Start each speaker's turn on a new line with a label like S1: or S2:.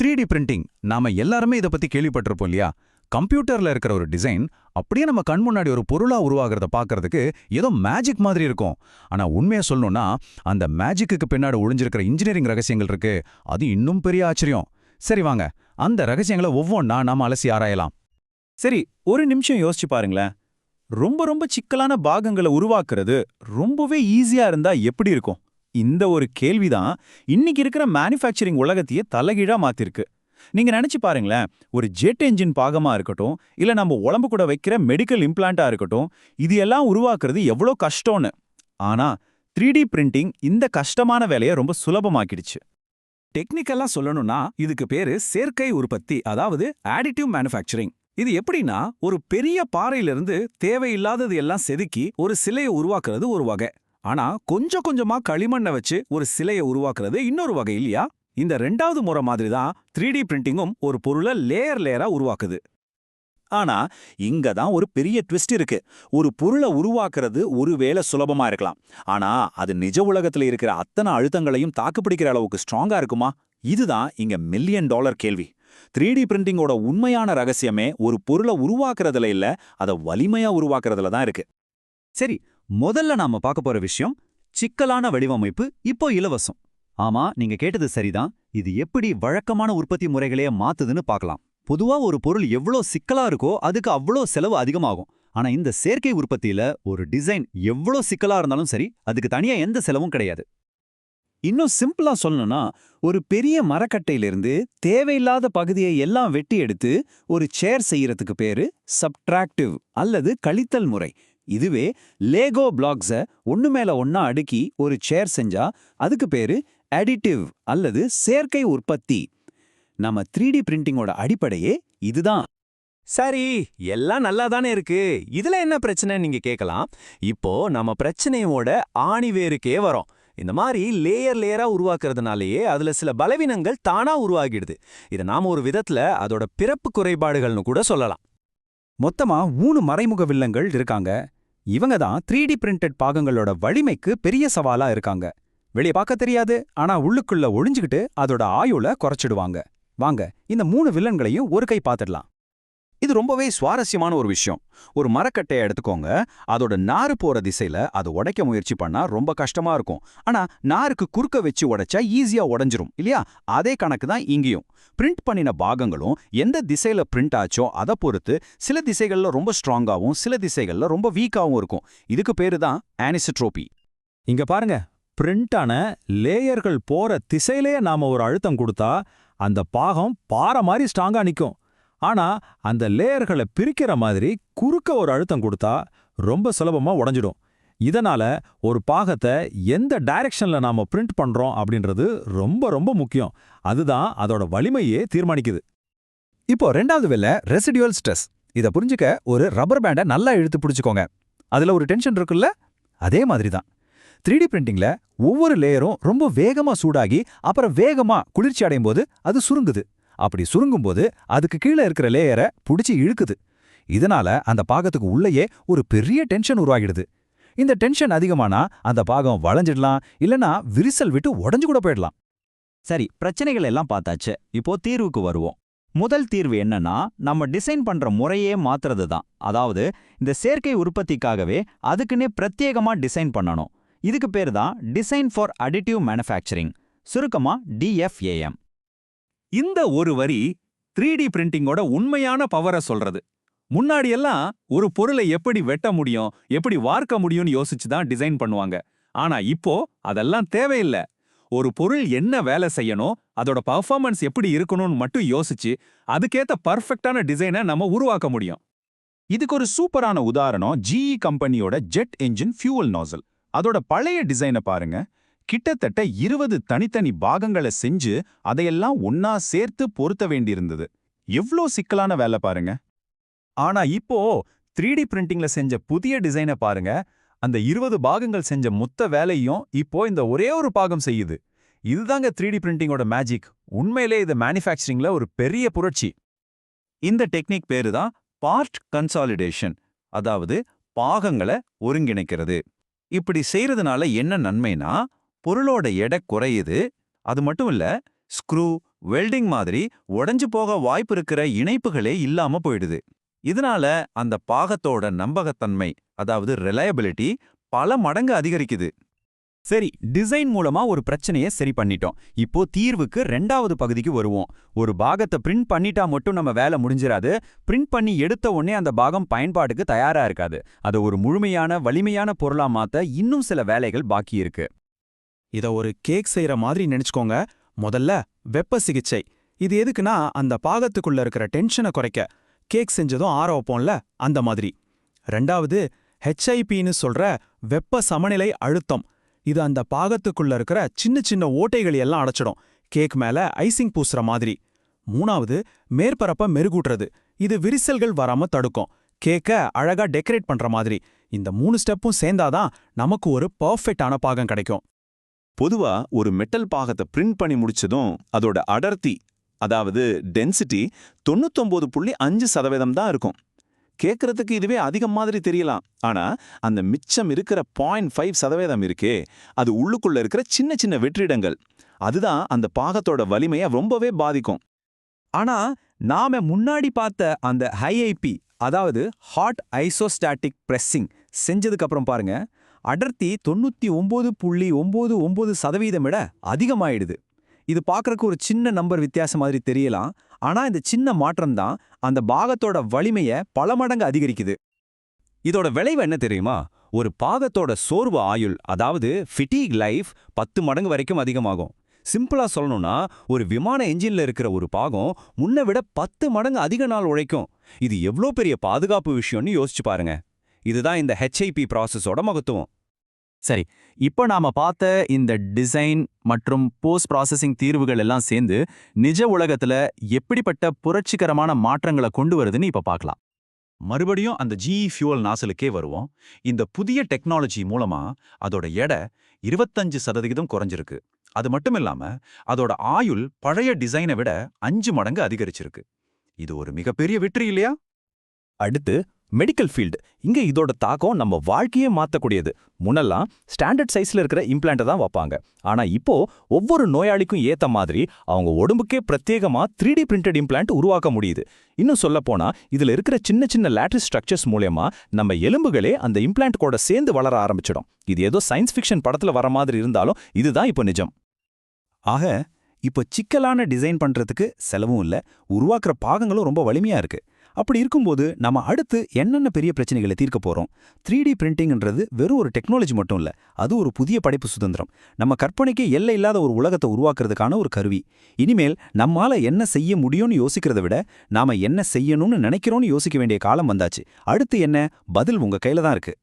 S1: Three D printing. நாம எல்லாருமே இதை பத்தி கேள்விப்பட்டிருப்போம் இல்லையா? கம்ப்யூட்டர்ல இருக்கிற ஒரு டிசைன் அப்படியே நம்ம கண் முன்னாடி ஒரு பொருளா உருவாகிறத பார்க்கறதுக்கு ஏதோ மேஜிக் மாதிரி இருக்கும். ஆனா உண்மையை சொல்லணும்னா அந்த மேஜிக்குக்கு பின்னாடி ஒளிஞ்சிருக்கிற இன்ஜினியரிங் ரகசியங்கள் இருக்கு. அது இன்னும் பெரிய ஆச்சரியம். சரி வாங்க. அந்த ரகசியங்களை ஒவ்வொன்றா நாம அலசி ஆராயலாம்.
S2: சரி ஒரு நிமிஷம் யோசிச்சு பாருங்களேன். ரொம்ப ரொம்ப சிக்கலான பாகங்களை உருவாக்குறது ரொம்பவே ஈஸியா இருந்தா எப்படி இருக்கும்? இந்த ஒரு கேள்விதான் இன்னைக்கு இருக்கிற மேனுஃபேக்சரிங் உலகத்தையே தலைகீழா மாத்திருக்கு. நீங்க நினைச்சு பாருங்களேன் ஒரு ஜெட் என்ஜின் பாகமா இருக்கட்டும் இல்ல நம்ம உடம்பு கூட வைக்கிற மெடிக்கல் இம்ப்ளாண்டா இருக்கட்டும் இது எல்லாம் உருவாக்குறது எவ்வளோ கஷ்டம்னு. ஆனா த்ரீ டி பிரிண்டிங் இந்த கஷ்டமான வேலையை ரொம்ப சுலபமாக்கிடுச்சு.
S3: டெக்னிக்கலா சொல்லணும்னா இதுக்கு பேரு சேர்க்கை உற்பத்தி அதாவது ஆடிட்டிவ் மேனுஃபேக்சரிங் இது எப்படின்னா ஒரு பெரிய பாறையிலிருந்து தேவையில்லாதது எல்லாம் செதுக்கி ஒரு சிலையை உருவாக்குறது ஒரு வகை. ஆனா கொஞ்சம் கொஞ்சமா களிமண்ணை வச்சு ஒரு சிலையை உருவாக்குறது இன்னொரு வகை இல்லையா? இந்த ரெண்டாவது முறை மாதிரி தான் த்ரீ டி பிரிண்டிங்கும் ஒரு பொருளை லேயர் லேயரா உருவாக்குது.
S2: ஆனா இங்க தான் ஒரு பெரிய ட்விஸ்ட் இருக்கு. ஒரு பொருளை உருவாக்குறது ஒருவேளை சுலபமா இருக்கலாம். ஆனா அது நிஜ உலகத்துல இருக்கிற அத்தனை அழுத்தங்களையும் தாக்குப்பிடிக்கிற அளவுக்கு ஸ்ட்ராங்கா இருக்குமா? இதுதான் இங்க மில்லியன் டாலர் கேள்வி. த்ரீ டி பிரிண்டிங்கோட உண்மையான ரகசியமே ஒரு பொருளை உருவாக்குறதுல இல்ல அதை வலிமையா உருவாக்குறதுல தான் இருக்கு.
S4: சரி முதல்ல நாம பார்க்க போற விஷயம் சிக்கலான வடிவமைப்பு இப்போ இலவசம். ஆமா நீங்க கேட்டது சரிதான். இது எப்படி வழக்கமான உற்பத்தி முறைகளையே மாத்துதுன்னு பார்க்கலாம். பொதுவா ஒரு பொருள் எவ்வளோ சிக்கலா இருக்கோ அதுக்கு அவ்வளோ செலவு அதிகமாகும். ஆனா இந்த செயற்கை உற்பத்தியில ஒரு டிசைன் எவ்வளோ சிக்கலா இருந்தாலும் சரி அதுக்கு தனியா எந்த செலவும் கிடையாது.
S2: இன்னும் சிம்பிளா சொல்லணும்னா ஒரு பெரிய மரக்கட்டையிலிருந்து தேவையில்லாத பகுதியை எல்லாம் வெட்டி எடுத்து ஒரு சேர் செய்யறதுக்கு பேரு சப்ட்ராக்டிவ் அல்லது கழித்தல் முறை. இதுவே லேகோ பிளாக்ஸ ஒன்னு மேல ஒன்னா அடுக்கி ஒரு சேர் செஞ்சா அதுக்கு பேரு அடிட்டிவ் அல்லது சேர்க்கை உற்பத்தி. நம்ம த்ரீ டி பிரிண்டிங்கோட அடிப்படையே இதுதான்.
S3: சரி எல்லாம் நல்லா தானே இருக்கு. இதுல என்ன பிரச்சனை நீங்க கேட்கலாம் இப்போ நம்ம பிரச்சனையோட ஆணிவேருக்கே வரோம். இந்த மாதிரி லேயர் லேயரா உருவாக்குறதுனாலேயே அதுல சில பலவீனங்கள் தானா உருவாகிடுது. இதை நாம ஒரு விதத்துல அதோட பிறப்பு குறைபாடுகள்னு கூட சொல்லலாம்.
S1: மொத்தமா மூணு மறைமுக வில்லங்கள் இருக்காங்க. இவங்க தான் த்ரீ டி பிரிண்டட் பாகங்களோட வலிமைக்கு பெரிய சவாலா இருக்காங்க. வெளியே பார்க்க தெரியாது ஆனா உள்ளுக்குள்ள ஒழிஞ்சுக்கிட்டு அதோட ஆயுள குறைச்சிடுவாங்க. வாங்க இந்த மூணு வில்லன்களையும் ஒரு கை பார்த்துடலாம். இது ரொம்பவே சுவாரஸ்யமான ஒரு விஷயம். ஒரு மரக்கட்டையை எடுத்துக்கோங்க. அதோட நாறு போற திசையில அது உடைக்க முயற்சி பண்ணா ரொம்ப கஷ்டமா இருக்கும். ஆனா நாருக்கு குறுக்க வச்சு உடைச்சா ஈஸியா உடைஞ்சிரும் இல்லையா? அதே கணக்கு தான் இங்கேயும். பிரிண்ட் பண்ணின பாகங்களும் எந்த திசையில பிரிண்ட் ஆச்சோ அதை பொறுத்து சில திசைகள்ல ரொம்ப ஸ்ட்ராங்காவும் சில திசைகள்ல ரொம்ப வீக்காவும் இருக்கும். இதுக்கு பேரு தான் ஆனிசிட்ரோபி
S3: இங்க பாருங்க. பிரிண்டான லேயர்கள் போற திசையிலேயே நாம ஒரு அழுத்தம் கொடுத்தா அந்த பாகம் பாறை மாதிரி ஸ்ட்ராங்கா நிக்கும். ஆனா அந்த லேயர்களை பிரிக்கிற மாதிரி குறுக்க ஒரு அழுத்தம் கொடுத்தா ரொம்ப சுலபமா உடைஞ்சிடும். இதனால ஒரு பாகத்தை எந்த டைரக்ஷன்ல நாம பிரிண்ட் பண்றோம் அப்படின்றது ரொம்ப ரொம்ப முக்கியம். அதுதான் அதோட வலிமையே தீர்மானிக்குது.
S1: இப்போ ரெண்டாவது வெல்ல ரெசிடியூவல் ஸ்ட்ரெஸ் இதை புரிஞ்சுக்க ஒரு ரப்பர் பேண்டை நல்லா இழுத்து பிடிச்சிக்கோங்க. அதுல ஒரு டென்ஷன் இருக்குல்ல? அதே மாதிரி தான் த்ரீ டி பிரிண்டிங்ல ஒவ்வொரு லேயரும் ரொம்ப வேகமா சூடாகி அப்புறம் வேகமா குளிர்ச்சி அடையும் போது அது சுருங்குது. அப்படி சுருங்கும்போது அதுக்கு கீழே இருக்கிற லேயரை புடிச்சு இழுக்குது. இதனால அந்த பாகத்துக்கு உள்ளேயே ஒரு பெரிய டென்ஷன் உருவாகிடுது. இந்த டென்ஷன் அதிகமானா அந்த பாகம் வளைஞ்சிடலாம் இல்லனா விரிசல் விட்டு உடஞ்சு கூட போயிடலாம்.
S4: சரி பிரச்சனைகள் எல்லாம் பார்த்தாச்சு. இப்போ தீர்வுக்கு வருவோம். முதல் தீர்வு என்னன்னா நம்ம டிசைன் பண்ற முறையே மாத்துறது தான். அதாவது இந்த சேர்க்கை உற்பத்திக்காகவே அதுக்குன்னே பிரத்யேகமா டிசைன் பண்ணணும். இதுக்கு பேர் தான் டிசைன் ஃபார் அடிட்டிவ் மேனுஃபேக்சரிங். சுருக்கமா டிஎஃப்ஏஎம்
S2: இந்த ஒரு வரி த்ரீ டி பிரிண்டிங்கோட உண்மையான பவரை சொல்றது. முன்னாடியெல்லாம் ஒரு பொருளை எப்படி வெட்ட முடியும் எப்படி வார்க்க முடியும்னு யோசிச்சு தான் டிசைன் பண்ணுவாங்க. ஆனா இப்போ அதெல்லாம் தேவையில்லை. ஒரு பொருள் என்ன வேலை செய்யணும் அதோட பர்ஃபார்மன்ஸ் எப்படி இருக்கணும்னு மட்டும் யோசிச்சு அதுக்கேத்த பர்ஃபெக்டான டிசைனை நம்ம உருவாக்க முடியும். இதுக்கு ஒரு சூப்பரான உதாரணம் ஜிஇ கம்பெனியோட ஜெட் என்ஜின் ஃபியூவல் நாசல் அதோட பழைய டிசைனை பாருங்க. கிட்டத்தட்ட இருபது தனித்தனி பாகங்களை செஞ்சு அதையெல்லாம் ஒன்னா சேர்த்து பொருத்த வேண்டியிருந்தது. எவ்ளோ சிக்கலான வேலை பாருங்க. ஆனா இப்போ த்ரீ டி பிரிண்டிங்ல செஞ்ச புதிய டிசைனை பாருங்க. அந்த இருபது பாகங்கள் செஞ்ச மொத்த வேலையும் இப்போ இந்த ஒரே ஒரு பாகம் செய்யுது. இதுதாங்க த்ரீ டி பிரிண்டிங்கோட மேஜிக் உண்மையிலே இது மேனுஃபேக்சரிங்ல ஒரு பெரிய புரட்சி. இந்த டெக்னிக் பேரு தான் பார்ட் கன்சாலிடேஷன் அதாவது பாகங்களை ஒருங்கிணைக்கிறது. இப்படி செய்யறதுனால என்ன நன்மைனா பொருளோட எடை குறையுது. அது மட்டும் இல்ல ஸ்க்ரூ
S4: வெல்டிங் மாதிரி உடைஞ்சு போக வாய்ப்பு இருக்கிற இணைப்புகளே இல்லாம போயிடுது. இதனால அந்த பாகத்தோட நம்பகத்தன்மை அதாவது ரிலையபிலிட்டி பல மடங்கு அதிகரிக்குது.
S1: சரி டிசைன் மூலமா ஒரு பிரச்சனையை சரி பண்ணிட்டோம். இப்போ தீர்வுக்கு ரெண்டாவது பகுதிக்கு வருவோம். ஒரு பாகத்தை பிரிண்ட் பண்ணிட்டா மட்டும் நம்ம வேலை முடிஞ்சிராது. பிரிண்ட் பண்ணி எடுத்த உடனே அந்த பாகம் பயன்பாட்டுக்கு தயாரா இருக்காது. அதை ஒரு முழுமையான வலிமையான பொருளா மாத்த இன்னும் சில வேலைகள் பாக்கி இருக்கு.
S5: இத ஒரு கேக் செய்யற மாதிரி நினைச்சுக்கோங்க. முதல்ல வெப்ப சிகிச்சை. இது எதுக்குன்னா அந்த பாகத்துக்குள்ள இருக்கிற டென்ஷனை குறைக்க. கேக் செஞ்சதும் ஆற வைப்போம்ல அந்த மாதிரி. ரெண்டாவது ஹெச்ஐபின்னு சொல்ற வெப்ப சமநிலை அழுத்தம். இது அந்த பாகத்துக்குள்ள இருக்கிற சின்ன சின்ன ஓட்டைகள் எல்லாம் அடைச்சிடும். கேக் மேல ஐசிங் பூசுற மாதிரி. மூணாவது மேற்பரப்ப மெருகூட்டுறது. இது விரிசல்கள் வராம தடுக்கும். கேக்க அழகா டெக்கரேட் பண்ற மாதிரி. இந்த மூணு ஸ்டெப்பும் சேர்ந்தாதான் நமக்கு ஒரு பர்ஃபெக்டான பாகம் கிடைக்கும்.
S6: பொதுவா ஒரு மெட்டல் பாகத்தை பிரிண்ட் பண்ணி முடிச்சதும் அதோட அடர்த்தி அதாவது டென்சிட்டி தொண்ணூத்தொன்பது புள்ளி அஞ்சு சதவீதம் தான் இருக்கும். கேட்கறதுக்கு இதுவே அதிகம் மாதிரி தெரியலாம். ஆனா அந்த மிச்சம் இருக்கிற பாயிண்ட் ஃபைவ் சதவீதம் இருக்கே அது உள்ளுக்குள்ள இருக்கிற சின்ன சின்ன வெற்றிடங்கள். அதுதான் அந்த பாகத்தோட வலிமையை ரொம்பவே பாதிக்கும்.
S1: ஆனா நாம முன்னாடி பார்த்த அந்த ஹைஐபி அதாவது ஹாட் ஐசோஸ்டாட்டிக் பிரஸ்ஸிங் செஞ்சதுக்கு அப்புறம் பாருங்க. அடர்த்தி தொண்ணூத்தி ஒம்பது புள்ளி ஒம்பது ஒம்பது சதவீதம் விட அதிகமாயிடுது. இது பார்க்கறக்கு ஒரு சின்ன நம்பர் வித்தியாசம் மாதிரி தெரியலாம். ஆனா இந்த சின்ன மாற்றம் தான் அந்த பாகத்தோட வலிமையை பல மடங்கு அதிகரிக்குது. இதோட விளைவு என்ன தெரியுமா? ஒரு பாகத்தோட சோர்வு ஆயுள் அதாவது ஃபிட்டீக் லைஃப் பத்து மடங்கு வரைக்கும் அதிகமாகும். சிம்பிளா சொல்லணும்னா ஒரு விமான என்ஜின்ல இருக்கிற ஒரு பாகம் முன்ன விட பத்து மடங்கு அதிக நாள் உழைக்கும். இது எவ்ளோ பெரிய பாதுகாப்பு விஷயம்னு யோசிச்சு பாருங்க. இதுதான் இந்த ஹெச்ஐபி ப்ராசஸோட மகத்துவம்.
S7: சரி இப்போ நாம பார்த்த இந்த டிசைன் மற்றும் போஸ்ட் ப்ராசஸிங் தீர்வுகள் எல்லாம் சேர்ந்து நிஜ உலகத்துல எப்படிப்பட்ட புரட்சிகரமான மாற்றங்களை கொண்டு வருதுன்னு இப்ப பார்க்கலாம்.
S4: மறுபடியும் அந்த ஜிஇ ஃபியூவல் நாசலுக்கே வருவோம். இந்த புதிய டெக்னாலஜி மூலமா அதோட எடை இருபத்தஞ்சு சதவிகிதம் குறைஞ்சிருக்கு. அது மட்டும் இல்லாம அதோட ஆயுள் பழைய டிசைனை விட அஞ்சு மடங்கு அதிகரிச்சிருக்கு. இது ஒரு மிகப்பெரிய வெற்றி இல்லையா?
S3: அடுத்து மெடிக்கல் ஃபீல்டு இங்க இதோட தாக்கம் நம்ம வாழ்க்கையே மாத்தக்கூடியது. முன்னெல்லாம் ஸ்டாண்டர்ட் சைஸ்ல இருக்கிற இம்ப்ளான்ட்டை தான் வைப்பாங்க. ஆனா இப்போ ஒவ்வொரு நோயாளிக்கும் ஏத்த மாதிரி அவங்க உடம்புக்கே பிரத்யேகமாக த்ரீ டி பிரிண்டட் இம்ப்ளான்ட் உருவாக்க முடியுது. இன்னும் சொல்லப்போனால் போனா இதுல இருக்கிற சின்ன சின்ன லேட்ரிஸ் ஸ்ட்ரக்சர்ஸ் மூலயமா நம்ம எலும்புகளே அந்த இம்ப்ளான்ட் கூட சேர்ந்து வளர ஆரம்பிச்சிடும். இது ஏதோ சயின்ஸ் ஃபிக்ஷன் படத்துல வர மாதிரி இருந்தாலும் இதுதான் இப்போ நிஜம்.
S1: ஆக இப்போ சிக்கலான டிசைன் பண்றதுக்கு செலவும் இல்ல. உருவாக்குற பாகங்களும் ரொம்ப வலிமையா இருக்கு. அப்படி இருக்கும்போது நம்ம அடுத்து என்னென்ன பெரிய பிரச்சனைகளை தீர்க்க போறோம்? த்ரீ டி பிரிண்டிங்ன்றது வெறும் ஒரு டெக்னாலஜி மட்டும் இல்ல அது ஒரு புதிய படைப்பு சுதந்திரம். நம்ம கற்பனைக்கு எல்லை இல்லாத ஒரு உலகத்தை உருவாக்குறதுக்கான ஒரு கருவி. இனிமேல் நம்மால என்ன செய்ய முடியும்னு யோசிக்கிறத விட நாம என்ன செய்யணும்னு நினைக்கிறோம்னு யோசிக்க வேண்டிய காலம் வந்தாச்சு. அடுத்து என்ன? பதில் உங்க கையில தான் இருக்கு.